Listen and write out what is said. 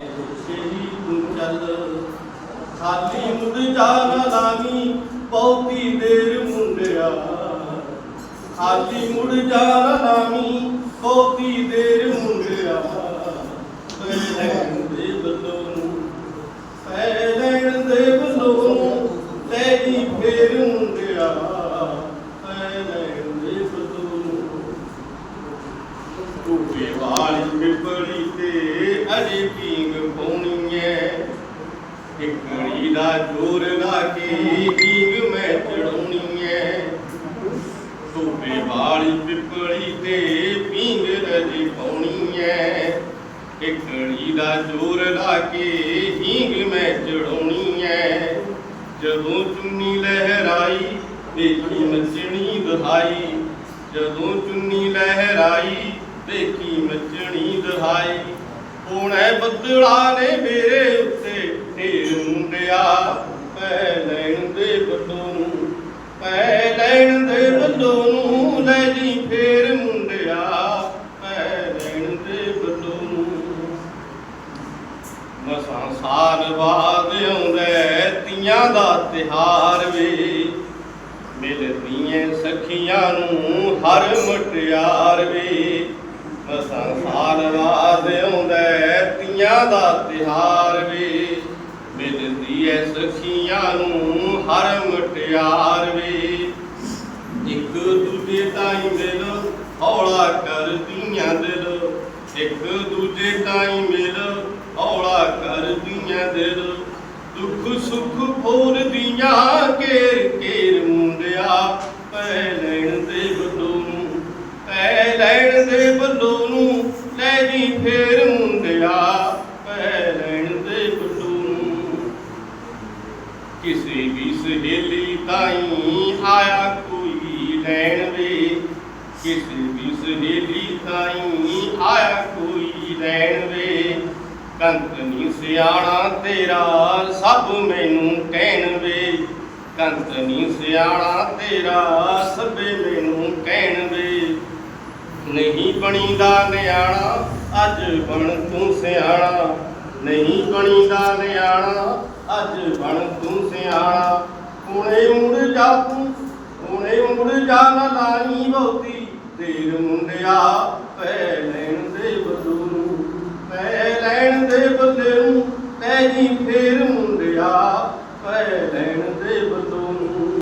ਤੂੰ ਚੱਲ ਖਾਲੀ ਮੁੜ ਜਾ ਨਾ ਲਾਵੀਂ, ਬਹੁਤੀ ਦੇਰ ਮੁੰਡਿਆ। ਖਾਲੀ ਮੁੜ ਜਾ ਨਾ ਲਾਵੀਂ ਬਹੁਤੀ ਦੇਰ ਮੁੰਡਿਆ ਪੈ ਲੈਣ ਦੇ ਬੱਲੋਂ ਨੂੰ ਪੈ ਲੈਣ ਦੇ ਬੱਲੋਂ ਨੂੰ ਲੈ ਜੀ ਫੇਰ ਮੁੰਡਿਆ ਪੈ ਲੈਣ ਦੇ ਬੱਲੋਂ ਨੂੰ ਟੂਪੇ ਵਾਲੀ ਪਿਪੜੀ ਤੇ ਅਜੇ ਪੀਂਗ ਪਾਉਣੀ ਐ। ਟਿਕੜੀ ਦਾ ਜੋਰ ਲਾ ਕੇ ਪੀਂਗ ਮੈਂ ਚੜਾਉਣੀ ਐ। ਟੂਪੇ ਵਾਲੀ ਪਿਪੜੀ ਤੇ ਪੀਂਗ ਅਜੇ ਪਾਉਣੀ ਐ। ਟਿਕੜੀ ਦਾ ਜੋਰ ਲਾ ਕੇ ਹੀਂਗ ਮੈਂ ਚੜਾਉਣੀ ਐ। ਜਦੋਂ ਚੁੰਨੀ ਲਹਿਰਾਈ, ਦੇਖੀ ਮੱਛਣੀ ਦਹਾਈ ਜਦੋਂ ਚੁੰਨੀ ਲਹਿਰਾਈ ਦੇਖੀ ਮੱਚਣੀ ਦਹਾਈ। ਹੁਣੇ ਬੱਦਲਾ ਨੇ ਮੇਰੇ ਉੱਤੇ ਢੇਰ ਮੁੰਡਿਆ। ਪੈ ਲੈਣ ਦੇ ਬੱਲੋਂ ਨੂੰ, ਪੈ ਲੈਣ ਦੇ ਬੱਲੋਂ ਨੂੰ ਲੈ ਜੀ ਫੇਰ ਮੁੰਡਿਆ। ਪੈ ਲੈਣ ਦੇ ਬੱਲੋਂ ਨੂੰ। ਮਸਾਂ ਸਾਲ ਬਾਦ ਆਉਂਦਾ ਤੀਆਂ ਦਾ ਤਿਹਾਰ ਵੇ। ਮਿਲਦੀਆਂ ਸਖੀਆਂ ਨੂੰ ਹਰ ਮਟਿਆਰ ਵੇ। ਮਸਾਂ ਸਾਲ ਆਉਂਦਾ ਤੀਆਂ ਦਾ ਤਿਹਾਰ ਵੇ। ਮਿਲਦੀ ਐ ਸਖੀਆਂ ਨੂੰ ਹਰ ਮਟਿਆਰ ਵੇ। ਇੱਕ ਦੂਜੇ ਤਾਈਂ ਮਿਲ, ਹੌਲਾ ਕਰਦੀਆਂ ਦਿਲ। ਇੱਕ ਦੂਜੇ ਤਾਈਂ ਮਿਲ, ਹੌਲਾ ਕਰਦੀਆਂ ਦਿਲ। ਦੁੱਖ ਸੁੱਖ ਫੋਲਦੀਆਂ ਘੇਰ ਘੇਰ ਮੁੰਡਿਆ ਪੈ ਲੈਣ ਦੇ ਬੱਲੋਂ ਨੂੰ ਪੈ ਲੈਣ ਦੇ ਬੱਲੋਂ ਨੂੰ ਲੈ ਫੇਰ ਮੁੰਡਿਆ ਪੈ ਲੈਣ ਦੇ ਬੱਲੋਂ ਨੂੰ ਕਿਸੇ ਵੀ ਸਹੇਲੀ ਤਾਈ ਆਇਆ ਕੋਈ ਲੈਣ ਵੇ ਕਿਸੇ ਵੀ ਸਹੇਲੀ ਤਾਈਂ ਆਇਆ ਕੋਈ ਲੈਣ ਵੇ ਕੰਤ ਨੀ ਸਿਆਣਾ ਤੇਰਾ ਸਭ ਮੈਨੂੰ ਕਹਿਣ ਵੇ ਕੰਤ ਨੀ ਸਿਆਣਾ ਤੇਰਾ ਸਭੇ ਮੈਨੂੰ ਕਹਿਣ ਵੇ ਨਹੀਂ ਬਣੀਦਾ ਨਿਆਣਾ ਅੱਜ ਬਣ ਤੂੰ ਸਿਆਣਾ, ਨਹੀਂ ਬਣੀਦਾ ਨਿਆਣਾ। ਅੱਜ ਬਣ ਤੂੰ ਸਿਆਣਾ ਹੁਣੇ ਮੁੜ ਜਾ ਤੂੰ ਹੁਣੇ ਮੁੜ ਜਾ ਨਾ ਲਾਈ ਬਹੁਤੀ। ਤੇਰ ਮੁੰਡਿਆ, ਪੈ ਲੈਣ ਦੇ ਬੱਲੂ ਪੈ ਲੈਣ ਦੇ ਬੱਲੇ ਨੂੰ ਲੈ ਜੀ ਫੇਰ ਮੁੰਡਿਆ, ਪੈ ਲੈਣ